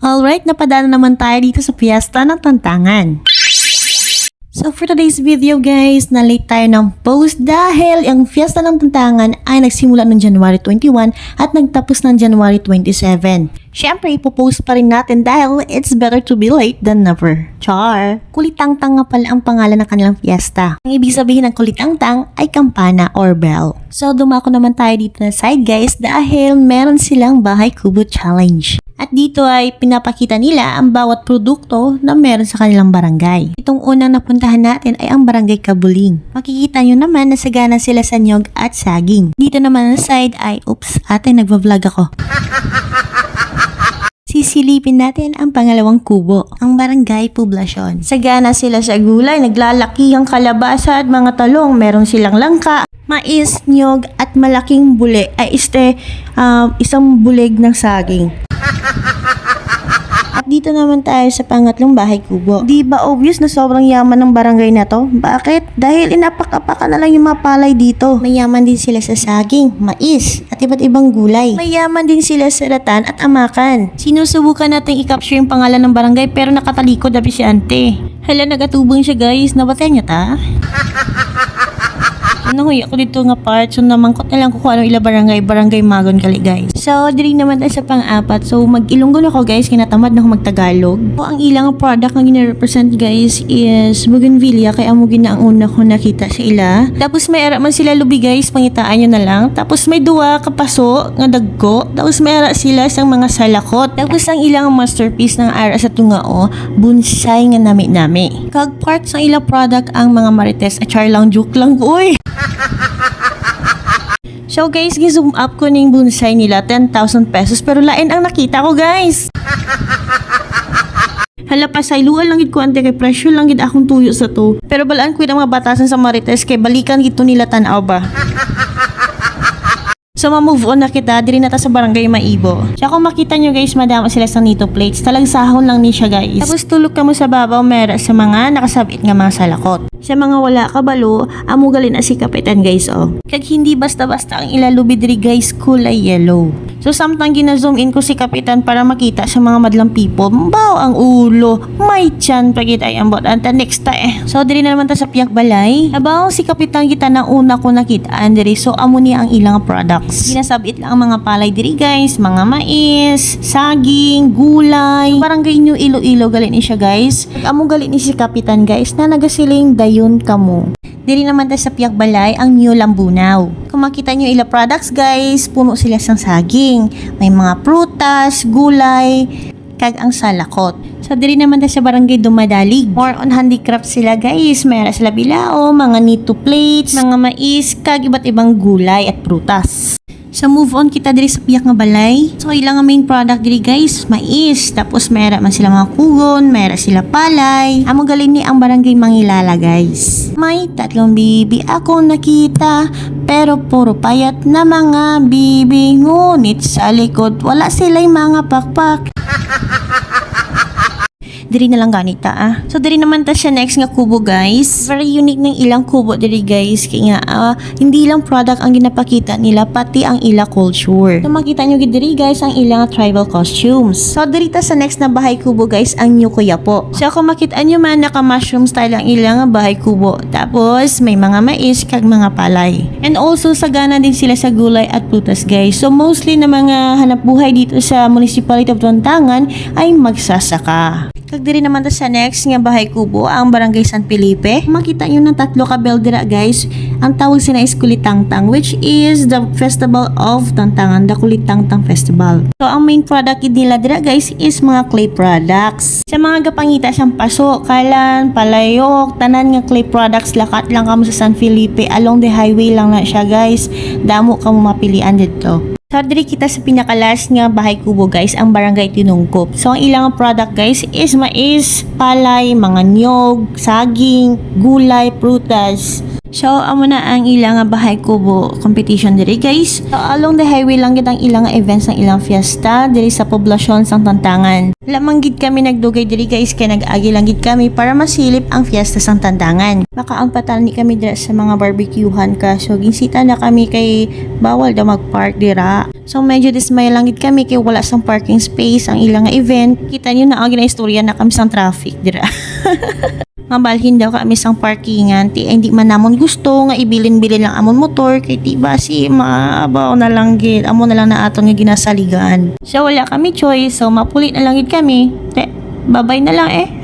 Alright, napadaan na naman tayo dito sa piyesta ng Tantangan. So for today's video guys, na-late tayo ng post dahil ang fiesta ng Tantangan ay nagsimula ng January 21 at nagtapos ng January 27. Siyempre, ipopost pa rin natin dahil it's better to be late than never. Char! Kulitangtang nga pala ang pangalan ng kanilang fiesta. Ang ibig sabihin ng kulitangtang ay kampana or bell. So dumako naman tayo dito na side guys dahil meron silang bahay kubo challenge. At dito ay pinapakita nila ang bawat produkto na meron sa kanilang barangay. Itong unang napuntahan natin ay ang barangay Kabuling. Makikita nyo naman na sagana sila sa nyog at saging. Dito naman sa side ay, oops, ate nagva-vlog ako. Sisilipin natin ang pangalawang kubo, ang barangay poblasyon. Sagana sila sa gulay, naglalaki ang kalabasa at mga talong. Meron silang langka, mais, nyog at malaking bule ay este um, isang bulig ng saging. Dito naman tayo sa pangatlong bahay kubo. Di ba obvious na sobrang yaman ng barangay na to? Bakit? Dahil inapak-apakan na lang yung mga palay dito. Mayaman din sila sa saging, mais, at iba't ibang gulay. Mayaman din sila sa ratan at amakan. Sinusubukan natin i-capture yung pangalan ng barangay pero nakatalikod na si ante. Hala, nagatubong siya guys. Nabatay niya ta? Nanguya ako dito nga part. So, naman ko na lang ano ila barangay. Barangay Magon kali, guys. So, diri naman tayo sa pang-apat. So, mag-ilonggo ako, guys. Kinatamad na ako magtagalog. So, ang ilang product na gina-represent, guys, is Bougainvillea. Kaya mo gina ang una ko nakita sa ila. Tapos, may ara man sila lubi, guys. Pangitaan nyo na lang. Tapos, may duwa kapaso nga dagko. Tapos, may ara sila sa mga salakot. Tapos, ang ilang masterpiece ng ara sa tungao, bonsai nga nami-nami. Kag part sa ilang product ang mga marites at char lang joke lang ko, uy. So guys, gi-zoom up ko ng bonsai nila, 10,000 pesos. Pero lain ang nakita ko guys. Hala pa sa iluan lang gid ko ante kay presyo lang gid akong tuyo sa to. Pero balaan ko yung mga batasan sa Marites kay balikan gito nila tanaw ba. So ma-move on na kita, diri na ta sa barangay Maibo. Siya kung makita nyo guys, madama sila sa nito plates. Talag sahon lang ni siya guys. Tapos tulog ka mo sa babaw, mera sa mga nakasabit nga mga salakot. Sa mga wala kabalo, amo galin na si kapitan guys oh. Kag hindi basta-basta ang ilalubi diri guys, kulay yellow. So samtang gina-zoom in ko si kapitan para makita sa mga madlang people, mbaw ang ulo, may chan pagit ay ambot anta next ta eh. So diri na naman ta sa piyak balay. Abaw si kapitan kita na una ko nakitaan diri so amo niya ang ilang products. Ginasabit lang ang mga palay diri guys, mga mais, saging, gulay. Barangay nyo Iloilo galit ni siya guys. Amo galit ni si kapitan guys na nagasiling dayon kamo. Diri naman tayo sa Piyak Balay ang New Lambunaw. Kung makita nyo ila products guys, puno sila sang saging. May mga prutas, gulay, kag ang salakot. So diri naman tayo sa barangay Dumadalig. More on handicraft sila guys. Mayroon sila bilao, mga nito plates, mga mais, kag iba't ibang gulay at prutas. Sa move on kita diri sa piyak nga balay. So ilang nga main product diri guys, mais. Tapos meron man sila mga kugon, meron sila palay. Amo galing ni ang barangay Mangilala guys. May tatlong bibi ako nakita, pero puro payat na mga bibi. Ngunit sa likod wala sila'y mga pakpak. Diri na lang ganita ah. So diri naman ta siya next nga kubo guys. Very unique ng ilang kubo diri guys. Kaya nga ah, hindi lang product ang ginapakita nila pati ang ila culture. So makita nyo gid diri guys ang ilang tribal costumes. So diri ta sa next na bahay kubo guys ang New Kuya po. So kung makita nyo man naka mushroom style ang ilang bahay kubo. Tapos may mga mais kag mga palay. And also sagana din sila sa gulay at prutas guys. So mostly na mga hanap buhay dito sa Municipality of Tuantangan ay magsasaka. Kag diri naman ta sa next nga bahay kubo ang Barangay San Felipe. Makita nyo ng tatlo ka beldera guys. Ang tawag sila is Kulitangtang which is the festival of Tantangan, the Kulitangtang Festival. So ang main product nila dira guys is mga clay products. Sa mga gapangita siyang paso, kalan, palayok, tanan nga clay products lakat lang kamo sa San Felipe along the highway lang na siya guys. Damo kamo mapilian dito. So, diri kita sa pinakalas nga bahay kubo guys, ang barangay Tinungkop. So, ang ilang product guys is mais, palay, mga nyog, saging, gulay, prutas. So, amo na ang ilang nga bahay kubo competition diri guys. So, along the highway lang gid ang ilang events ng ilang fiesta diri sa poblasyon sang Tantangan. Lamang gid kami nagdugay diri guys kay nag-agi lang gid kami para masilip ang fiesta sang Tantangan. Baka ang patani kami dira sa mga barbecuehan ka. So, ginsita na kami kay bawal daw mag-park dira. So, medyo dismay lang gid kami kay wala sang parking space ang ilang event. Kita niyo na ang istorya na kami sang traffic dira. Mabalhin daw kami sang parkingan, ti ay hindi man namon gusto nga ibilin-bilin lang amon motor kay ti ba si maabaw na lang gid, amo na lang na aton nga ginasaligan. So wala kami choice, so mapulit na lang gid kami. Te, babay na lang eh.